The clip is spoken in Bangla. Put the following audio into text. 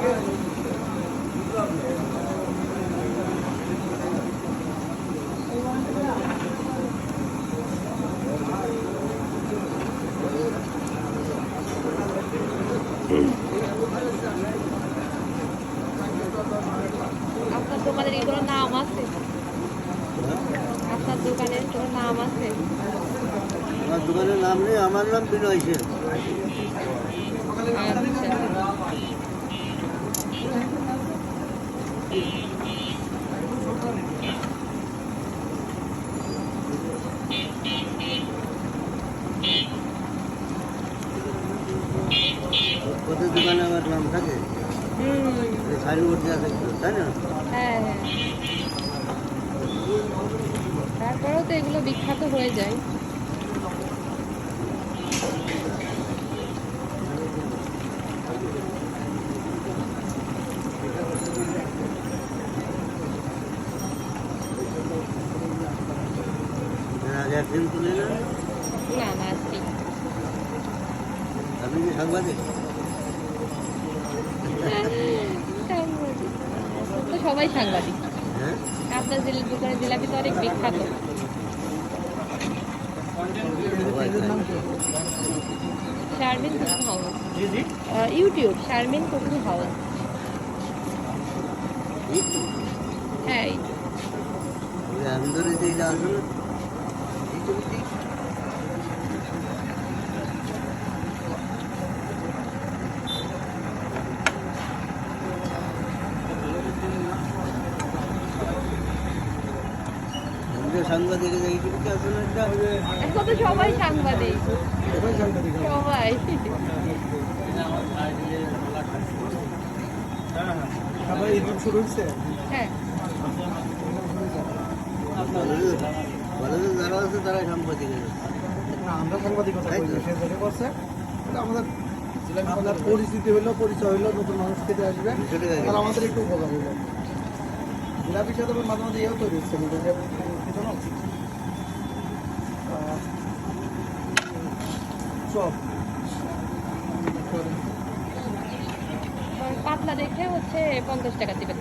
Gracias. দোকানের কি নাম আছে। আপনার দোকানের কোনো নাম আছে। আমার দোকানের নাম নেই, আমার নাম বিনয় সেন। কত দোকানে আমার নাম থাকে। সাইনবোর্ড দেওয়া থাকতো তাই না হ্যাঁ হ্যাঁ। তারপরেও তো এগুলো বিখ্যাত হয়ে যায়। না না না আজকে। আপনি কি সাংবাদিক? তো সবাই সাংবাদিক। হ্যাঁ? আপনার জেলার দোকানের জিলাপি তো অনেক বিখ্যাত। Sharmin cooking YouTube Sharmin cooking house. হ্যাঁ আমি ধরে যে সাংবাদিক এই ছবিতে আসলো একটা এখন তো সবাই সাংবাদিক। সবাই আবার ঈদ শুরু হচ্ছে? হ্যাঁ। কলেজে কলেজে যারা আছে তারা সাংবাদিক আমরা সাংবাদিকতা করি সে যেটা করছে আমাদের পরিচিতি হইল পরিচয় হইল নতুন মানুষ খেতে আসবে। তাহলে আমাদের একটু উপকার হইল। জিলাপির সাথে মাঝে মাঝে ইয়েও তৈরি হচ্ছে কিন্তু যে কিছু চপ পাতলা দেখে হচ্ছে পঞ্চাশ টাকা দিবেন